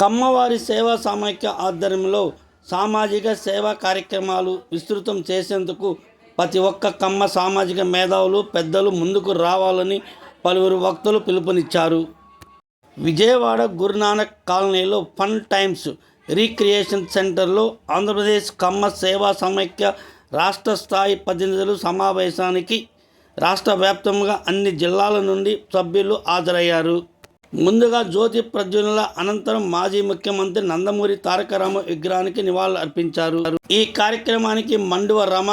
కమ్మవారి సేవా సమాఖ్య ఆధ్వర్యంలో సామాజిక సేవా కార్యక్రమాలు విస్తృతం చేసేందుకు ప్రతి ఒక్క కమ్మ సామాజిక మేధావులు పెద్దలు ముందుకు రావాలని పలువురు వక్తలు పిలుపునిచ్చారు. విజయవాడ గురునానక్ కాలనీలో ఫన్ టైమ్స్ రీక్రియేషన్ సెంటర్లో ఆంధ్రప్రదేశ్ కమ్మ సేవా సమైక్య రాష్ట్ర స్థాయి ప్రతినిధులు సమావేశానికి రాష్ట్ర వ్యాప్తంగా అన్ని జిల్లాల నుండి సభ్యులు హాజరయ్యారు. ముందుగా జ్యోతి ప్రజ్వలన అనంతరం మాజీ ముఖ్యమంత్రి నందమూరి తారక రామ విగ్రహానికి నివాళులు అర్పించారు. ఈ కార్యక్రమానికి మండువ రమ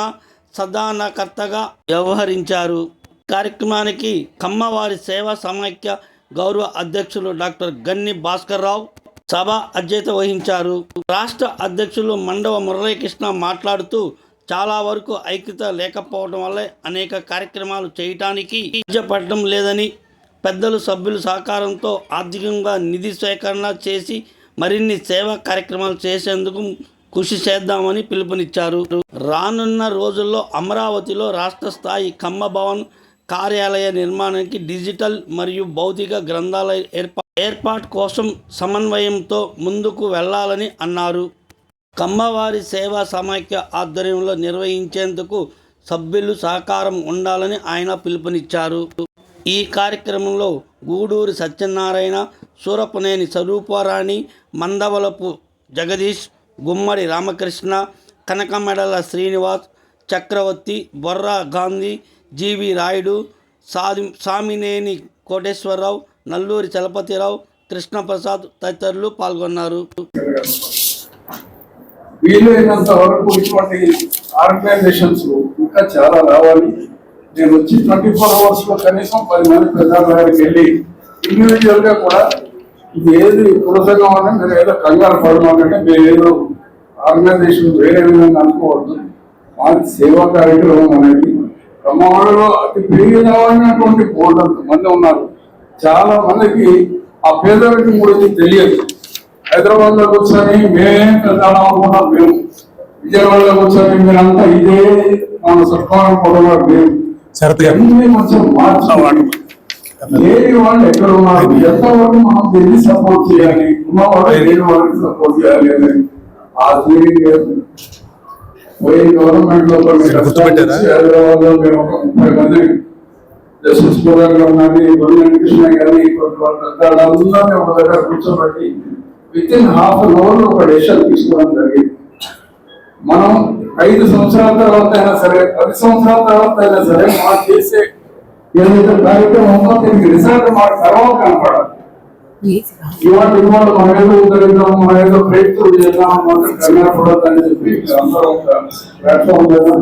సదానకర్తగా వ్యవహరించారు. కార్యక్రమానికి కమ్మవారి సేవా సమైక్య గౌరవ అధ్యక్షులు డాక్టర్ గన్ని భాస్కర్ రావు సభ అధ్యత వహించారు. రాష్ట్ర అధ్యక్షులు మండవ మురళీకృష్ణ మాట్లాడుతూ చాలా వరకు ఐక్యత లేకపోవడం వల్లే అనేక కార్యక్రమాలు చేయటానికి ఇష్టపడటం లేదని పెద్దలు సభ్యుల సహకారంతో ఆర్థికంగా నిధి సేకరణ చేసి మరిన్ని సేవా కార్యక్రమాలు చేసేందుకు కృషి చేద్దామని పిలుపునిచ్చారు. రానున్న రోజుల్లో అమరావతిలో రాష్ట్ర స్థాయి కమ్మ భవన్ కార్యాలయ నిర్మాణానికి డిజిటల్ మరియు భౌతిక గ్రంథాలయ ఏర్పా ఏర్పాటు కోసం సమన్వయంతో ముందుకు వెళ్ళాలని అన్నారు. కమ్మవారి సేవా సమాఖ్య ఆధ్వర్యంలో నిర్వహించేందుకు సభ్యులు సహకారం ఉండాలని ఆయన పిలుపునిచ్చారు. ఈ కార్యక్రమంలో గూడూరి సత్యనారాయణ సూరపనేని స్వరూపారాణి మందవలపు జగదీష్ గుమ్మడి రామకృష్ణ కనకమెడల శ్రీనివాస్ చక్రవర్తి బొర్రా గాంధీ జీవి రాయుడు సాది సామినేని కోటేశ్వరరావు నల్లూరి చలపతిరావు కృష్ణప్రసాద్ తదితరులు పాల్గొన్నారు. వీలైనంత వరకు ఇటువంటి ఆర్గనైజేషన్స్ ఇంకా చాలా రావాలి. నేను వచ్చి ట్వంటీ ఫోర్ అవర్స్లో కనీసం పది మంది ప్రజల దగ్గరికి వెళ్ళి ఇండివిజువల్గా కూడా ఇది ఏది పురసంగం అని మీరు ఏదో కంగారు పడమాకంటే మీరు ఏదో ఆర్గనైజేషన్ వేరే విధంగా అనుకోవద్దు. మాది సేవా కార్యక్రమం అనేది ప్రమాణంలో అతి పేదమైనటువంటి బోర్డు మంది ఉన్నారు. చాలా మందికి ఆ పేదరికం గురించి తెలియదు. హైదరాబాద్లో కూర్చొని మేమేం పెద్దాం అనుకున్నాం మేము. విజయవాడలో కూర్చొని మీరంతా ఇదే మన సత్కారం పొడవాడు మేము. శరత్ గారు అన్ని కొంచెం మార్చాలి లేని వాళ్ళు ఎక్కడ ఉన్నారు? ఎంతవరకు మనం దీన్ని సపోర్ట్ చేయాలి? ఉన్నవాళ్ళు లేని వాళ్ళకి సపోర్ట్ చేయాలి అని ఆ ఫీలింగ్ లేదు. పోయి గవర్నమెంట్లో హైదరాబాద్లో మేము ఒక ముప్పై మంది జస్టిస్ ప్రోగ్రామ్ కానీ గవర్నమెంట్ కృష్ణ గారి వాళ్ళందరినీ ఒక దగ్గర కూర్చోబెట్టి with in half an hour ఒక డెసిషన్ తీసుకోవడం జరిగింది. మనం ఐదు సంవత్సరాల తర్వాత అయినా సరే పది సంవత్సరాల తర్వాత అయినా సరే మాకు చేసే ఏదైతే కార్యక్రమం ఉందో దీనికి రిజల్ట్ మాకు తర్వాత కనపడాలి. ఇవాళ ఇవాళ మన ఏదో ఉద్ధరిద్దాం మన ఏదో బ్రేక్ చేద్దాం మనం కంగారు చెప్పి అందరూ ఒక ప్లాట్ఫామ్ లేదా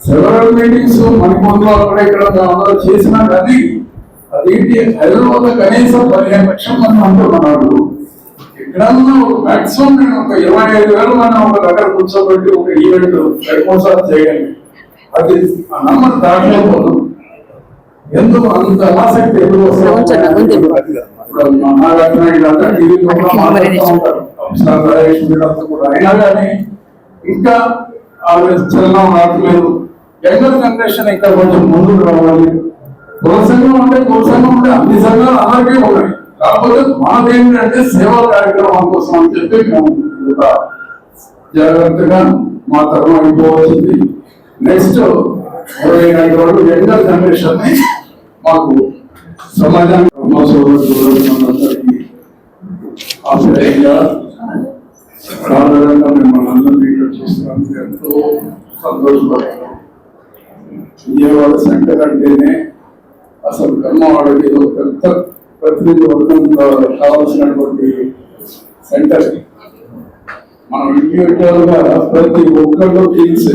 సెవెరల్ మీటింగ్స్ మణిపూర్లో అక్కడ ఇక్కడ అందరూ చేసినా కానీ అదేంటి? హైదరాబాద్ కనీసం పదిహేను లక్షల మంది అంటున్నారు ఒక మాక్సిమం నేను ఒక ఇరవై ఐదు వేల మంది ఒక దగ్గర కూర్చోబెట్టి ఒక ఈవెంట్ ఎక్కువసారి చేయండి. అది ఆ నంబర్ దాటలేకపోదు ఎందుకు అంత ఆసక్తి ఎందుకు కూడా. అయినా కానీ ఇంకా ఆవిడ చలనం రావట్లేదు యంగర్ జనరేషన్ ఇంకా కొంచెం ముందుకు రావాలి. కులసంఘం అంటే కులసంఘం అంటే అన్ని సంఘాలు అందరికీ ఉన్నాయి. కాకపోతే మాదేంటంటే సేవా కార్యక్రమం కోసం అని చెప్పి మేము ఒక జాగ్రత్తగా మా తరం అయిపోవచ్చింది నెక్స్ట్ ఇరవై నాలుగు వరకు యంగర్ జనరేషన్ని మాకు సమాజానికి మా సోదరులందరికీ ఆశ్చర్యంగా సాధారణంగా మిమ్మల్ని అందరినీ ఇక్కడ చూసినందుకు ఎంతో సంతోషపడుతున్నాం. విజయవాడ సెంటర్ అంటేనే అసలు కర్మవాడికి ఏదో పెద్ద ప్రతినిధి వర్గం కావాల్సినటువంటి సెంటర్ మనం ఇండివిజువల్గా ప్రతి ఒక్కళ్ళు తెలిసి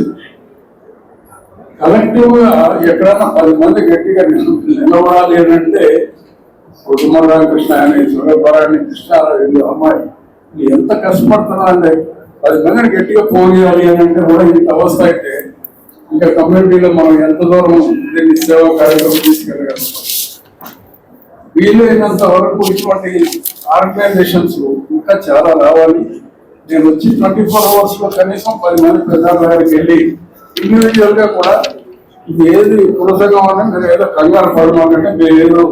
కలెక్టివ్ ఎక్కడైనా పది మంది గట్టిగా నిల- నిలబడాలి అని అంటే కుటుంబ రామకృష్ణ అని కృష్ణ కృష్ణారావు అమ్మాయి ఎంత కష్టపడుతున్నారంటే పది మందిని గట్టిగా పోనీయాలి అని అంటే కూడా ఇంత అవస్థ అయితే ఇంకా కమ్యూనిటీలో మనం ఎంత దూరం దీన్ని సేవా కార్యక్రమం తీసుకెళ్ళగలుగుతాం. వీలైనంత వరకు ఇటువంటి ఆర్గనైజేషన్స్ ఇంకా చాలా రావాలి. నేను వచ్చి ట్వంటీ ఫోర్ అవర్స్లో కనీసం పది మంది ప్రజల దగ్గరికి వెళ్ళి ఇండివిజువల్గా కూడా ఇది ఏది పురుషంగా అంటే మీరు ఏదో కంగారు పడమంటే మీరు ఏదో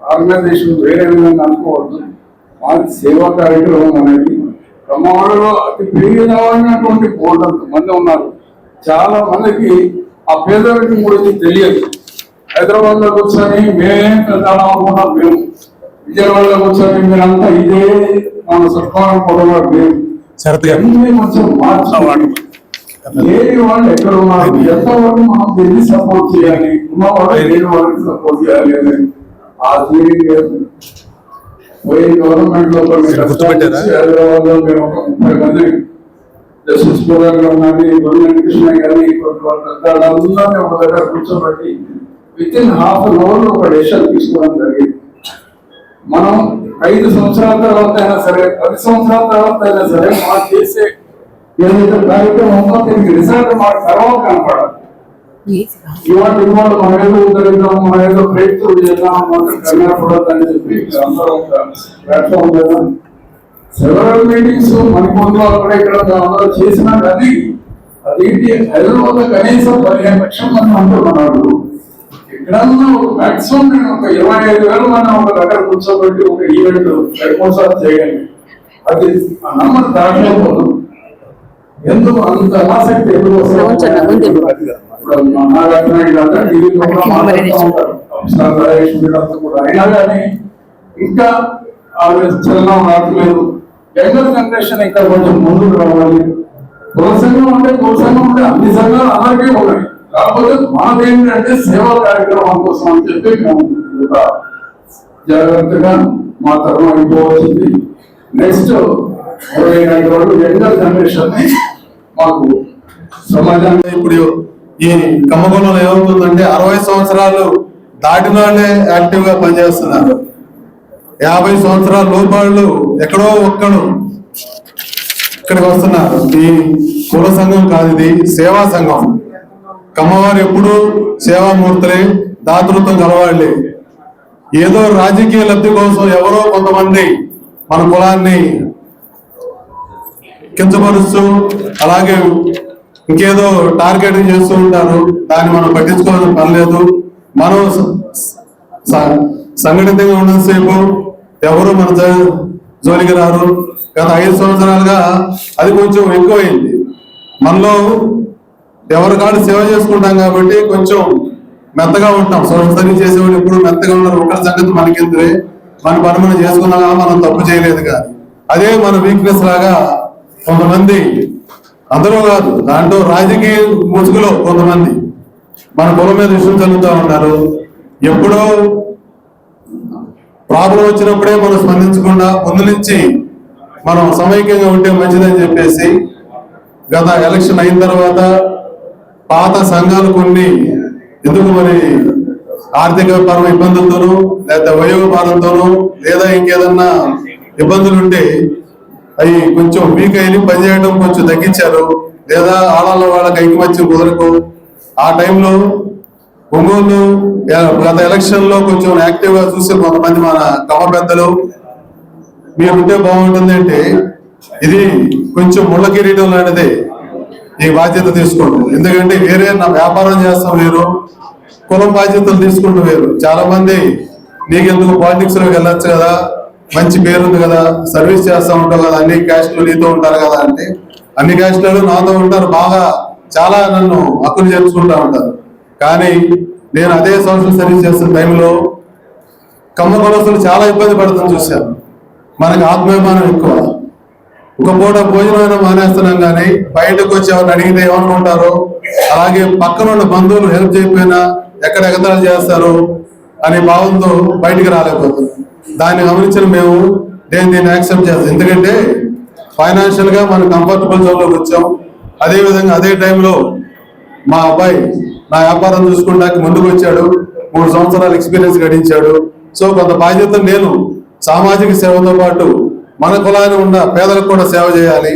ఆర్గనైజేషన్ వేరే విధంగా అనుకోవద్దు. మాది సేవా కార్యక్రమం అనేది ప్రమాణంలో అతి ప్రియమైనటువంటి బోర్డు మంది ఉన్నారు. చాలా మందికి ఆ పేదరికి గురించి తెలియదు. హైదరాబాద్లో కూర్చొని మేమేం పెద్ద అనుకున్నాం మేము. విజయవాడలో కూర్చొని మీరంతా ఇదే మన సర్కారం పొడవ మేము. అన్ని కొంచెం మార్చాలి లేని వాళ్ళు ఎక్కడ ఉన్నారు? ఎంతవరకు మనం దీన్ని సపోర్ట్ చేయాలి? ఉన్నవాళ్ళు లేని వాళ్ళకి సపోర్ట్ చేయాలి అని ఆ ఫీలింగ్. పోయిన గవర్నమెంట్లో? హైదరాబాద్లో మేము ఒక ముప్పై మంది జస్టిస్ ప్రోగ్రామ్ కానీ గవర్నమెంట్ కృష్ణ కానీ వాళ్ళందరినీ ఒక దగ్గర కూర్చోబెట్టి with in half an hour ఒక డెసిషన్ తీసుకోవడం జరిగింది. మనం ఐదు సంవత్సరాల తర్వాత అయినా సరే పది సంవత్సరాల తర్వాత అయినా సరే మనం చేసే ఏదైతే కార్యక్రమంలో దీనికి రిజల్ట్ మనకు తర్వాత కనపడాలి. ఇవాళ ఇవాళ మనం ఏదో ఉద్ధరిద్దాం మనం ఏదో బ్రేక్ చేద్దాం మనం కనపడద్దు అని చెప్పి అందరూ ఒక ప్లాట్ఫామ్ మీద సెవెరల్ మీటింగ్స్ మన మణిపూర్లో అక్కడ ఇక్కడ అందరూ చేసినా కానీ అదేంటి హైదరాబాద్ కనీసం పదిహేను లక్షల మంది ఉంటున్నారు ఒక మాక్సిమం నేను ఒక ఇరవై ఐదు వేల మంది ఒక దగ్గర కూర్చోబెట్టి ఒక ఈవెంట్ సార్లు చేయాలి అది నంబర్ దాటలేకపోదు ఎందుకు అంత ఆసక్తి ఎందుకు వస్తుంది? అయినా కానీ ఇంకా ఆమె చలనం రావట్లేదు. యంగర్ జనరేషన్ ఇంకా కొంచెం ముందుకు రావాలి. కుల సంఘం అంటే కుల సంఘం అంటే అన్ని సంఘాలు అందరికీ ఉన్నాయి. కాకపోతే మాదేంటంటే సేవా కార్యక్రమం కోసం అని చెప్పి మేము జాగ్రత్తగా మా తరం అయిపోవచ్చింది. నెక్స్ట్ ఇరవై నాలుగు రోజులు యంగర్ జనరేషన్ మాకు సమాజాన్ని ఇప్పుడు ఈ కమ్మగొండలో ఏమవుతుందంటే అరవై సంవత్సరాలు దాటిన వాళ్ళే యాక్టివ్గా పనిచేస్తున్నారు. యాభై సంవత్సరాల లోపాళ్ళు ఎక్కడో ఒక్కడు ఇక్కడికి వస్తున్నారు. ఈ కుల సంఘం కాదు ఇది సేవా సంఘం. కమ్మవారు ఎప్పుడూ సేవామూర్తులే దాతృత్వం గలవాళ్ళే. ఏదో రాజకీయ లబ్ధి కోసం ఎవరో కొంతమంది మన కులాన్ని కించపరుస్తూ అలాగే ఇంకేదో టార్గెట్ చేస్తూ ఉంటారు. దాన్ని మనం పట్టించుకోవాల్సిన పని లేదు మనం సంఘటితంగా ఉన్నంతసేపు ఎవరు మన జోలికి రారు. గత ఐదు సంవత్సరాలుగా అది కొంచెం ఎక్కువైంది. మనలో ఎవరి కాడు సేవ చేసుకుంటాం కాబట్టి కొంచెం మెత్తగా ఉంటాం. సోషల్ సర్వీస్ చేసేవాళ్ళు ఎప్పుడు మెత్తగా ఉన్నారు. ఒకరి సంగతి మనకెందురే మన పని మనం చేసుకున్నాగా మనం తప్పు చేయలేదు కానీ. అదే మన వీక్నెస్ లాగా కొంతమంది అందరూ కాదు దాంట్లో రాజకీయ ముసుగులో కొంతమంది మన కులం మీద విషయం చదువుతూ ఉంటారు ఎప్పుడో ప్రాబ్లం వచ్చినప్పుడే మనం స్పందించకుండా ముందు నుంచి మనం సమైక్యంగా ఉంటే మంచిదని చెప్పేసి గత ఎలక్షన్ అయిన తర్వాత పాత సంఘాలు కొన్ని ఎందుకు మరి ఆర్థిక పరమ ఇబ్బందులతోనూ లేదా వయోభారంతోనూ లేదా ఇంకేదన్నా ఇబ్బందులు ఉంటే అవి కొంచెం వీక్ అయిన పనిచేయడం కొంచెం తగ్గించారు. లేదా ఆడాల వాళ్ళకి ఐకమత్యం కుదరకు. ఆ టైంలో ఒంగోలు గత ఎలక్షన్లో కొంచెం యాక్టివ్గా చూసే కొంతమంది మన కమ పెద్దలు మీరుంటే బాగుంటుంది అంటే ఇది కొంచెం ముళ్ళ కిరీటం లాంటిదే. ఈ బాధ్యత తీసుకోండి. ఎందుకంటే వేరే నా వ్యాపారం చేస్తాం వేరు కులం బాధ్యతలు తీసుకుంటూ వేరు. చాలా మంది నీకెందుకు పాలిటిక్స్లోకి వెళ్ళొచ్చు కదా మంచి పేరుంది కదా సర్వీస్ చేస్తూ ఉంటావు కదా అన్ని క్యాస్ట్లు నీతో ఉంటారు కదా అంటే అన్ని క్యాస్ట్లు నాతో ఉంటారు బాగా చాలా నన్ను హక్కులు చేర్చుకుంటా ఉంటారు. కానీ నేను అదే సోషల్ సర్వీస్ చేస్తున్న టైంలో కమ్మ కులస్తులు చాలా ఇబ్బంది పడుతుంది చూశాను. మనకు ఆత్మాభిమానం ఎక్కువ. ఒక పూట భోజనం మానేస్తున్నాం కానీ బయటకు వచ్చి ఎవరిని అడిగితే ఏమనుకుంటారు? అలాగే పక్కన ఉన్న బంధువులు హెల్ప్ చేయకపోయినా ఎక్కడ ఎగతాలు చేస్తారు అనే భావంతో బయటికి రాలేకపోతుంది దాన్ని గమనించిన మేము నేను దీన్ని యాక్సెప్ట్ చేస్తాం ఎందుకంటే ఫైనాన్షియల్గా మనం కంఫర్టబుల్ జోన్లోకి వచ్చాం. అదేవిధంగా అదే టైంలో మా అబ్బాయి నా వ్యాపారం చూసుకుంటానికి ముందుకు వచ్చాడు. మూడు సంవత్సరాలు ఎక్స్పీరియన్స్ గడించాడు. సో కొంత బాధ్యత నేను సామాజిక సేవతో పాటు మన కులాన్ని ఉన్న పేదలకు కూడా సేవ చేయాలి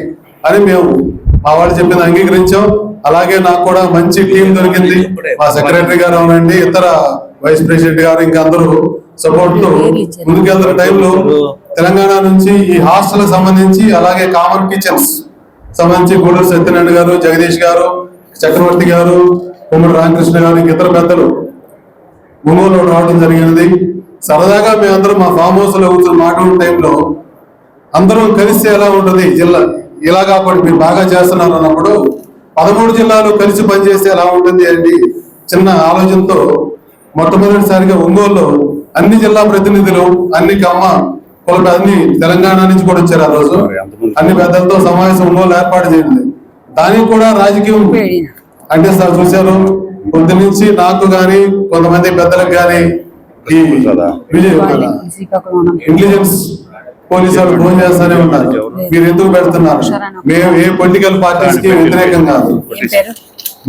అని మేము మా వాళ్ళు చెప్పింది అంగీకరించాం. అలాగే నాకు కూడా మంచి టీం దొరికింది. మా సెక్రటరీ గారు అవునండి ఇతర వైస్ ప్రెసిడెంట్ గారు ఇంకా అందరూ సపోర్ట్తో ముందుకెళ్తున్న టైంలో తెలంగాణ నుంచి ఈ హాస్టల్ సంబంధించి అలాగే కామన్ కిచెన్స్ సంబంధించి గూడూరు సత్యనారాయణ గారు జగదీష్ గారు చక్రవర్తి గారు కుమ్మడి రామకృష్ణ గారు ఇంక ఇతర పెద్దలు ఒంగోలు రావడం జరిగినది. సరదాగా మేమందరం మా ఫామ్ హౌస్లో కూర్చొని మాట్లాడిన టైంలో అందరం కలిస్తే ఎలా ఉంటుంది? జిల్లా ఇలా కాకుండా మీరు బాగా చేస్తున్నారు అన్నప్పుడు పదమూడు జిల్లాలు కలిసి పనిచేస్తే ఎలా ఉంటుంది అని చిన్న ఆలోచనతో మొట్టమొదటిసారిగా ఒంగోలులో అన్ని జిల్లా ప్రతినిధులు అన్ని కమ్మ కుల అన్ని తెలంగాణ నుంచి కూడా వచ్చారు ఆ రోజు. అన్ని పెద్దలతో సమావేశం ఒంగోలు ఏర్పాటు చేయండి. దానికి కూడా రాజకీయం అంటే సార్ చూశారు పొద్దు నుంచి నాకు గాని కొంతమంది పెద్దలకు విజయ్ ఇంటెలిజెన్స్ పోలీసు వాళ్ళు ఫోన్ చేస్తానే ఉన్నారు. మీరు ఎందుకు పెడుతున్నారు? మేము ఏ పొలిటికల్ పార్టీస్కి వ్యతిరేకం కాదు.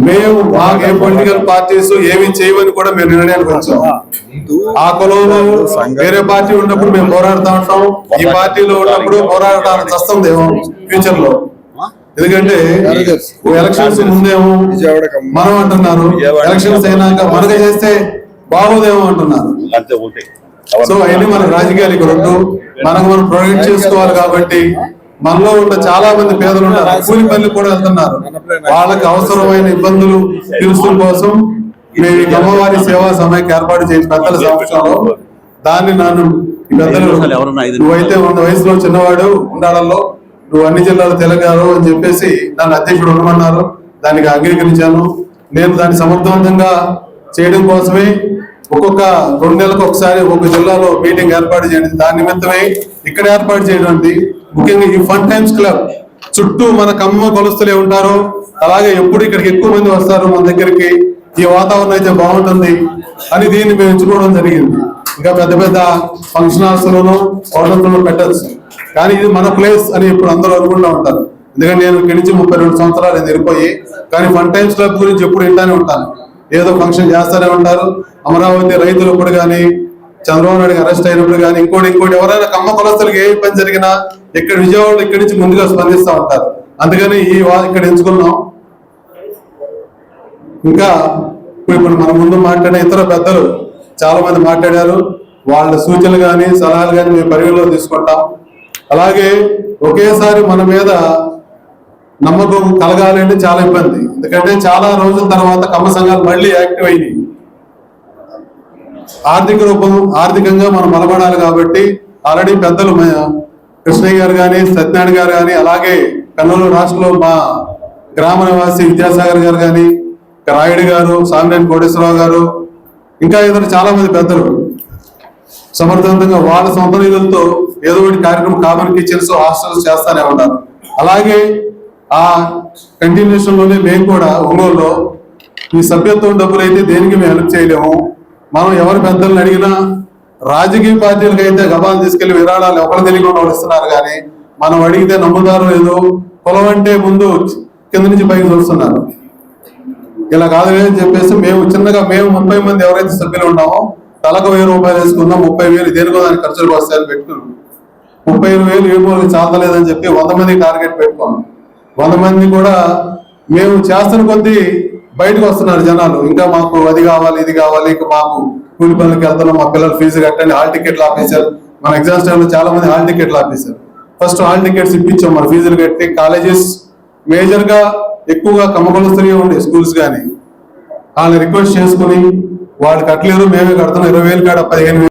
మేము మాకు ఏ పొలిటికల్ పార్టీస్ ఏమి చేయమని కూడా మేము నిర్ణయానికి వచ్చాం. ఆ కులంలో వేరే పార్టీ ఉన్నప్పుడు మేము పోరాడుతా ఉంటాం. ఈ పార్టీలో ఉన్నప్పుడు పోరాడటానికి వస్తుందేమో ఫ్యూచర్లో ఎందుకంటే ఎలక్షన్స్ ముందేమో మనం అంటున్నారు. ఎలక్షన్స్ అయినాక మనగా చేస్తే బాగోదేమో అంటున్నారు. సో అవన్నీ మన రాజకీయాలు ఇక్కడ మనకు మనం ప్రొటెక్ట్ చేసుకోవాలి కాబట్టి మనలో ఉన్న చాలా మంది పేదలు ఉన్నారు కూలి పనులు కూడా వెళ్తున్నారు. వాళ్ళకి అవసరమైన ఇబ్బందులు తీర్చడం కోసం మేము ఈ అమ్మవారి సేవా సమయానికి ఏర్పాటు చేసి పెద్దల సంవత్సరంలో దాన్ని నన్ను ఈ పెద్దలు నువ్వైతే వంద వయసులో చిన్నవాడు ఉండాలలో నువ్వు అన్ని జిల్లాలు తెలంగాణ అని చెప్పేసి నన్ను అధ్యక్షుడు ఉండమన్నారు. దానికి అంగీకరించాను. నేను దాన్ని సమర్థవంతంగా చేయడం కోసమే ఒక్కొక్క రెండు నెలలకు ఒకసారి ఒక్కొక్క జిల్లాలో మీటింగ్ ఏర్పాటు చేయండి. దాని నిమిత్తమై ఇక్కడ ఏర్పాటు చేయడానికి ముఖ్యంగా ఈ ఫన్ టైమ్స్ క్లబ్ చుట్టూ మన కమ్మ కొలుస్తులే ఉంటారు. అలాగే ఎప్పుడు ఇక్కడికి ఎక్కువ మంది వస్తారు మన దగ్గరికి. ఈ వాతావరణం అయితే బాగుంటుంది అని దీన్ని మేము ఎంచుకోవడం జరిగింది. ఇంకా పెద్ద పెద్ద ఫంక్షన్ హాల్స్ లోను పెట్టచ్చు కానీ ఇది మన ప్లేస్ అని ఇప్పుడు అందరూ అనుకుంటూ ఉంటారు. ఎందుకంటే నేను ఇక్కడి నుంచి ముప్పై రెండు సంవత్సరాలు నేను కానీ ఫన్ టైమ్స్ క్లబ్ గురించి ఎప్పుడు వింటానే ఉంటాను. ఏదో ఫంక్షన్ చేస్తూనే ఉంటారు. అమరావతి రైతులు ఇప్పుడు కానీ చంద్రబాబు నాయుడు అరెస్ట్ అయినప్పుడు కానీ ఇంకోటి ఇంకోటి ఎవరైనా కమ్మ కులస్తులకు ఏ పని జరిగినా ఇక్కడ విజయవాడ ఇక్కడి నుంచి ముందుగా స్పందిస్తూ ఉంటారు. అందుకని ఈ వా ఇక్కడ ఎంచుకున్నాం. ఇంకా ఇప్పుడు మన ముందు మాట్లాడిన ఇతర పెద్దలు చాలా మంది మాట్లాడారు. వాళ్ళ సూచనలు కానీ సలహాలు కానీ మేము పరిగణలో తీసుకుంటాం. అలాగే ఒకేసారి మన మీద నమ్మకం కలగాలి అంటే చాలా ఇబ్బంది. ఎందుకంటే చాలా రోజుల తర్వాత కమ్మ సంఘాలు మళ్ళీ యాక్టివ్ అయినాయి. ఆర్థిక రూపం ఆర్థికంగా మనం బలపడాలి కాబట్టి ఆల్రెడీ పెద్దలు మా కృష్ణయ్య గారు కానీ సత్యనారాయణ గారు కానీ అలాగే కర్నూలు రాష్ట్రంలో మా గ్రామ నివాసి విద్యాసాగర్ గారు కానీ రాయుడు గారు సామినేని కోటేశ్వరరావు గారు ఇంకా ఇతర చాలా మంది పెద్దలు. సమర్థవంతంగా వాళ్ళ సొంత నిధులతో ఏదో ఒకటి కార్యక్రమం కామన్ కిచెన్స్ హాస్టల్స్ చేస్తానే ఉన్నారు అలాగే ఆ కంటిన్యూషన్లోనే మేము కూడా ఒంగోలులో ఈ సభ్యత్వం డబ్బులు అయితే దేనికి మేము హెల్ప్ చేయలేము? మనం ఎవరి పెద్దలను అడిగినా రాజకీయ పార్టీలకు అయితే గబాలు తీసుకెళ్ళి విరాళాలు ఎవరు తెలియకుండా ఇస్తున్నారు కానీ మనం అడిగితే నమ్ముతారు లేదు పొలం అంటే ముందు కింద నుంచి పైకి చూస్తున్నారు. ఇలా కాదు అని చెప్పేసి మేము చిన్నగా మేము ముప్పై మంది ఎవరైతే సభ్యులు ఉన్నామో తలకు వెయ్యి రూపాయలు వేసుకున్నాం ముప్పై వేలు దేనికో దానికి ఖర్చులు వస్తాయని పెట్టుకున్నాం. ముప్పై ఐదు వేలు ఏ మూలకి చాలలేదని చెప్పి వంద మంది టార్గెట్ పెట్టుకున్నాం. వంద మంది కూడా మేము చేస్తున్న కొద్దీ బయటకు వస్తున్నారు జనాలు. ఇంకా మాకు అది కావాలి ఇది కావాలి ఇంకా మాకు కూలి పనులకి వెళ్తున్నాం మా పిల్లలు ఫీజు కట్టండి హాల్ టికెట్లు ఆపేశారు. మన ఎగ్జామ్స్ టైంలో చాలా మంది హాల్ టికెట్లు ఆపేశారు. ఫస్ట్ హాల్ టికెట్స్ ఇప్పించాం మన ఫీజులు కట్టి కాలేజెస్ మేజర్గా ఎక్కువగా కమ్మకొలుస్తూనే ఉండే స్కూల్స్ కానీ. వాళ్ళని రిక్వెస్ట్ చేసుకుని వాళ్ళు కట్టలేరు మేమే కడుతున్నాం ఇరవై వేలు కాడ పదిహేను